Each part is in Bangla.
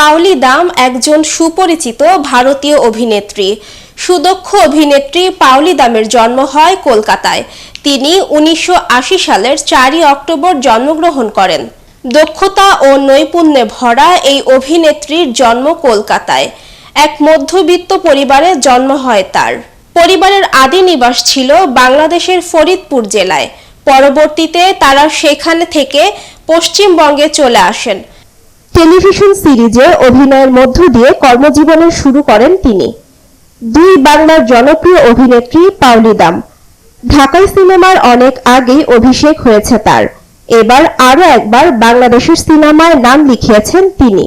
পাওলি দাম একজন সুপরিচিত ভারতীয় অভিনেত্রী। সুদক্ষ অভিনেত্রী পাওলি দামের জন্ম হয় কলকাতায়। তিনি উনিশশো আশি সালের চারই অক্টোবর জন্মগ্রহণ করেন। দক্ষতা ও নৈপুণ্যে ভরা এই অভিনেত্রীর জন্ম কলকাতায়। এক মধ্যবিত্ত পরিবারে জন্ম হয় তার। পরিবারের আদি নিবাস ছিল বাংলাদেশের ফরিদপুর জেলায়। পরবর্তীতে তারা সেখানে থেকে পশ্চিমবঙ্গে চলে আসেন। টেলিভিশন সিরিজে অভিনয়ের মধ্য দিয়ে কর্মজীবনে শুরু করেন তিনি। দুই বাংলার জনপ্রিয় অভিনেত্রী পাওলি দাম। ঢাকাই সিনেমার অনেক আগেই অভিষেক হয়েছে তার। এবার আরও একবার বাংলাদেশের সিনেমায় নাম লিখিয়েছেন তিনি।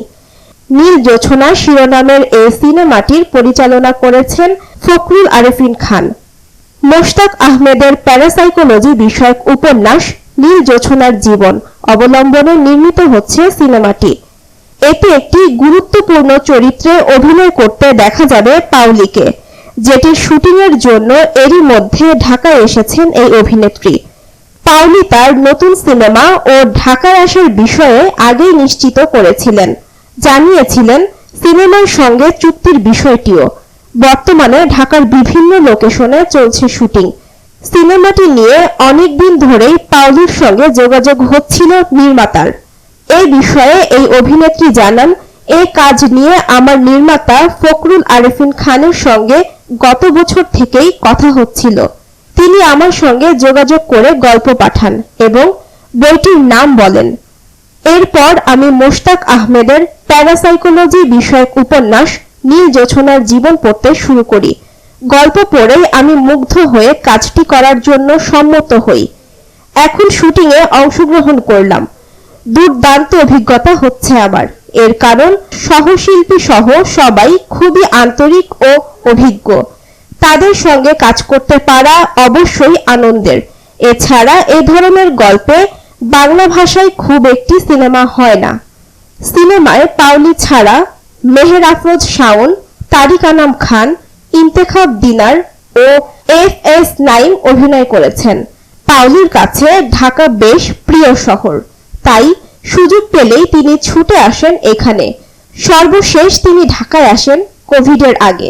নীল জোছনা শিরোনামের এই সিনেমাটির পরিচালনা করেছেন ফখরুল আরেফিন খান। মোশতাক আহমেদের প্যারাসাইকোলজি বিষয়ক উপন্যাস নীল জোছনার জীবন অবলম্বনে নির্মিত হচ্ছে সিনেমাটি। এতে একটি গুরুত্বপূর্ণ চরিত্রে অভিনয় করতে দেখা যাবে পাউলিকে যেটির শুটিংয়ের জন্য এরই মধ্যে ঢাকায় এসেছেন এই অভিনেত্রী। পাউলি তার নতুন সিনেমা ও ঢাকায় আসার বিষয়ে আগেই নিশ্চিত করেছিলেন। জানিয়েছিলেন, সিনেমার সঙ্গে চুক্তির বিষয়টিও। বর্তমানে ঢাকার বিভিন্ন লোকেশনে চলছে শুটিং। সিনেমাটি নিয়ে অনেকদিন ধরেই পাউলির সঙ্গে যোগাযোগ হচ্ছিল নির্মাতার। এই বিষয়ে এই অভিনেত্রী জানান এই কাজ নিয়ে আমার নির্মাতা ফখরুল আরেফিন খানের সঙ্গে গত বছর থেকেই কথা হচ্ছিল। তিনি আমার সঙ্গে যোগাযোগ করে গল্প পাঠান এবং বইটির নাম বলেন। এরপর আমি মোশতাক আহমেদের প্যারাসাইকোলজি বিষয়ক উপন্যাস নীল জোছনার জীবন পড়তে শুরু করি। গল্প পড়েই আমি মুগ্ধ হয়ে কাজটি করার জন্য সম্মত হই। এখন শুটিংয়ে অংশগ্রহণ করলাম। দুর্দান্ত অভিজ্ঞতা হচ্ছে আমার। এর কারণ, সহশিল্পী সহ সবাই খুবই আন্তরিক ও অভিজ্ঞ। তাদের সঙ্গে কাজ করতে পারা অবশ্যই আনন্দের। এছাড়া এ ধরনের গল্পে বাংলা ভাষায় খুব একটি সিনেমা হয় না। সিনেমায় পাওলি ছাড়া মেহের আফরোজ শাওন, তারিক আনাম খান, ইন্তেখাব দিনার ও এফ এস নাইম অভিনয় করেছেন। পাওলির কাছে ঢাকা বেশ প্রিয় শহর। তাই সুযোগ পেলেই তিনি ছুটে আসেন এখানে। সর্বশেষ তিনি ঢাকায় আসেন কোভিডের আগে।